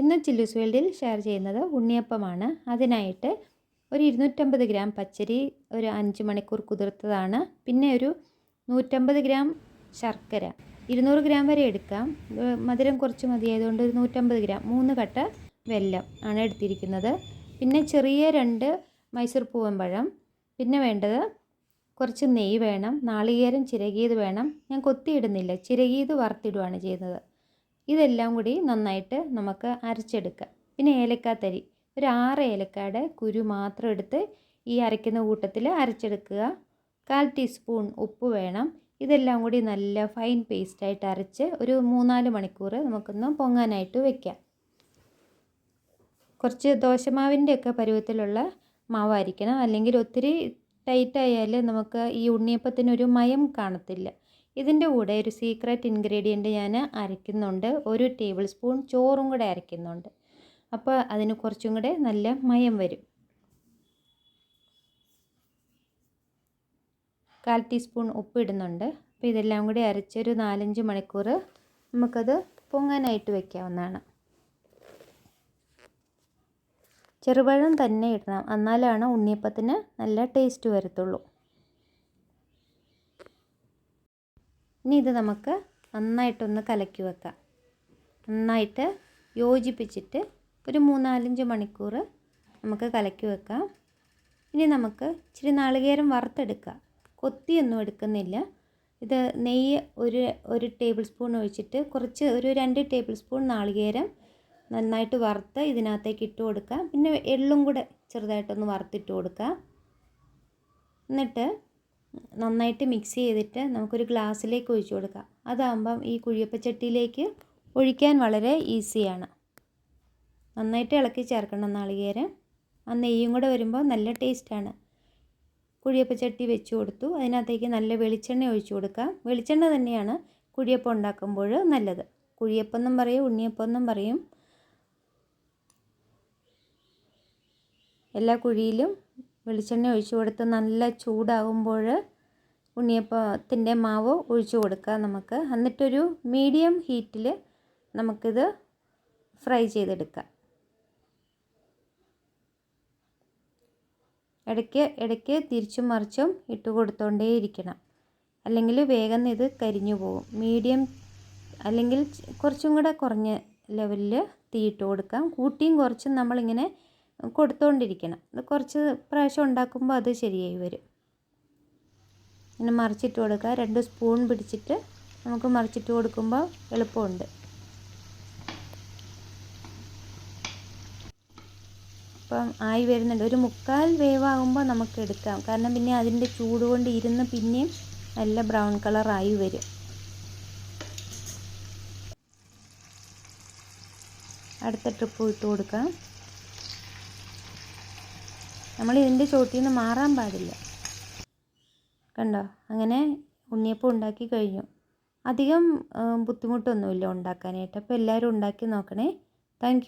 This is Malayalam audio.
ഇന്ന് ചില്ലൂസ് വേൾഡിൽ ഷെയർ ചെയ്യുന്നത് ഉണ്ണിയപ്പമാണ്. അതിനായിട്ട് ഒരു ഇരുന്നൂറ്റമ്പത് ഗ്രാം പച്ചരി ഒരു അഞ്ച് മണിക്കൂർ കുതിർത്തതാണ്. പിന്നെ ഒരു നൂറ്റമ്പത് ഗ്രാം ശർക്കര. ഇരുന്നൂറ് ഗ്രാം വരെ എടുക്കാം. മധുരം കുറച്ച് മതിയായതുകൊണ്ട് ഒരു നൂറ്റമ്പത് ഗ്രാം മൂന്ന് കട്ട വെല്ലം ആണ് എടുത്തിരിക്കുന്നത്. പിന്നെ ചെറിയ രണ്ട് മൈസൂർ പൂവൻ പഴം പിന്നെ വേണ്ടത് കുറച്ച് നെയ്യ് വേണം. നാളികേരം ചിരകിയത് വേണം. ഞാൻ കൊത്തിയിടുന്നില്ല. ചിരകിയത് വറുത്തിടുകയാണ് ചെയ്യുന്നത്. ഇതെല്ലാം കൂടി നന്നായിട്ട് നമുക്ക് അരച്ചെടുക്കാം. പിന്നെ ഏലക്കാത്തരി ഒരു ആറ് ഏലക്കായുടെ കുരു മാത്രം എടുത്ത് ഈ അരയ്ക്കുന്ന കൂട്ടത്തിൽ അരച്ചെടുക്കുക. കാൽ ടീസ്പൂൺ ഉപ്പ് വേണം. ഇതെല്ലാം കൂടി നല്ല ഫൈൻ പേസ്റ്റായിട്ട് അരച്ച് ഒരു മൂന്നാൽ മണിക്കൂർ നമുക്കൊന്ന് പൊങ്ങാനായിട്ട് വെക്കാം. കുറച്ച് ദോശമാവിന്റെയൊക്കെ പരുവത്തിലുള്ള മാവായിരിക്കണം. അല്ലെങ്കിൽ ഒത്തിരി ടൈറ്റായാൽ നമുക്ക് ഈ ഉണ്ണിയപ്പത്തിനൊരു മയം കാണത്തില്ല. ഇതിന്റെ കൂടെ ഒരു സീക്രട്ട് ഇൻഗ്രീഡിയന്റ് ഞാൻ അരയ്ക്കുന്നുണ്ട്. ഒരു ടേബിൾ സ്പൂൺ ചോറും കൂടെ അരയ്ക്കുന്നുണ്ട്. അപ്പോൾ അതിന് കുറച്ചും കൂടെ നല്ല മയം വരും. കാൽ ടീസ്പൂൺ ഉപ്പ് ഇടുന്നുണ്ട്. അപ്പോൾ ഇതെല്ലാം കൂടി അരച്ചൊരു നാലഞ്ച് മണിക്കൂർ നമുക്കത് പൊങ്ങാനായിട്ട് വയ്ക്കാവുന്നതാണ് ചെറുപഴം തന്നെ ഇടണം. എന്നാലാണ് ഉണ്ണിയപ്പത്തിന് നല്ല ടേസ്റ്റ് വരത്തുള്ളൂ. ഇനി ഇത് നമുക്ക് നന്നായിട്ടൊന്ന് കലക്കി വെക്കാം. നന്നായിട്ട് യോജിപ്പിച്ചിട്ട് ഒരു മൂന്നാലഞ്ച് മണിക്കൂർ നമുക്ക് കലക്കി വെക്കാം. ഇനി നമുക്ക് ഇച്ചിരി നാളികേരം വറുത്തെടുക്കാം. കൊത്തിയൊന്നും എടുക്കുന്നില്ല. ഇത് നെയ്യ് ഒരു ഒരു ടേബിൾ സ്പൂൺ ഒഴിച്ചിട്ട് കുറച്ച് ഒരു രണ്ട് ടേബിൾ സ്പൂൺ നാളികേരം നന്നായിട്ട് വറുത്ത് ഇതിനകത്തേക്ക് ഇട്ട് കൊടുക്കാം. പിന്നെ എള്ളും കൂടെ ചെറുതായിട്ടൊന്ന് വറുത്തിട്ട് കൊടുക്കാം. എന്നിട്ട് നന്നായിട്ട് മിക്സ് ചെയ്തിട്ട് നമുക്കൊരു ഗ്ലാസ്സിലേക്ക് ഒഴിച്ചു കൊടുക്കാം. അതാകുമ്പം ഈ കുഴിയപ്പച്ചട്ടിയിലേക്ക് ഒഴിക്കാൻ വളരെ ഈസിയാണ് നന്നായിട്ട് ഇളക്കി ചേർക്കണം നാളികേരം. ആ നെയ്യും കൂടെ വരുമ്പോൾ നല്ല ടേസ്റ്റാണ് കുഴിയപ്പച്ചട്ടി വെച്ച് കൊടുത്തു. അതിനകത്തേക്ക് നല്ല വെളിച്ചെണ്ണ ഒഴിച്ചു കൊടുക്കാം. വെളിച്ചെണ്ണ തന്നെയാണ് കുഴിയപ്പം ഉണ്ടാക്കുമ്പോൾ നല്ലത്. കുഴിയപ്പം എന്നും പറയും ഉണ്ണിയപ്പം എന്നും പറയും. എല്ലാ കുഴിയിലും വെളിച്ചെണ്ണ ഒഴിച്ചു കൊടുത്ത് നല്ല ചൂടാകുമ്പോൾ ഉണ്ണിയപ്പത്തിന്റെ മാവ് ഒഴിച്ചു കൊടുക്കുക നമുക്ക്. എന്നിട്ടൊരു മീഡിയം ഹീറ്റിൽ നമുക്കിത് ഫ്രൈ ചെയ്തെടുക്കാം. ഇടയ്ക്ക് ഇടയ്ക്ക് തിരിച്ചും മറിച്ചും ഇട്ട് കൊടുത്തോണ്ടേ ഇരിക്കണം അല്ലെങ്കിൽ വേഗം ഇത് കരിഞ്ഞു പോകും മീഡിയം അല്ലെങ്കിൽ കുറച്ചും കൂടെ കുറഞ്ഞ ലെവലിൽ തീ ഇട്ട് കൊടുക്കാം. കൂട്ടിയും കുറച്ചും നമ്മളിങ്ങനെ കൊടുത്തുകൊണ്ടിരിക്കണം ഇത് കുറച്ച് പ്രാവശ്യം ഉണ്ടാക്കുമ്പോൾ അത് ശരിയായി വരും. ഇങ്ങനെ മറിച്ചിട്ട് കൊടുക്കുക. രണ്ട് സ്പൂൺ പിടിച്ചിട്ട് നമുക്ക് മറിച്ചിട്ട് കൊടുക്കുമ്പോൾ എളുപ്പമുണ്ട്. ഇപ്പം ആയി വരുന്നുണ്ട്. ഒരു മുക്കാൽ വേവാകുമ്പോൾ നമുക്ക് എടുക്കാം. കാരണം പിന്നെ അതിന്റെ ചൂട് കൊണ്ട് ഇരുന്ന് പിന്നെയും നല്ല ബ്രൗൺ കളറായി വരും. അടുത്ത ട്രിപ്പ് ഇട്ട് കൊടുക്കാം. നമ്മൾ ഇതിന്റെ ചോട്ടിൽ നിന്ന് മാറാൻ പാടില്ല. കണ്ടോ? അങ്ങനെ ഉണ്ണിയപ്പം ഉണ്ടാക്കി കഴിഞ്ഞു. അധികം ബുദ്ധിമുട്ടൊന്നുമില്ല ഉണ്ടാക്കാനായിട്ട്. അപ്പോൾ എല്ലാവരും ഉണ്ടാക്കി നോക്കണേ. താങ്ക്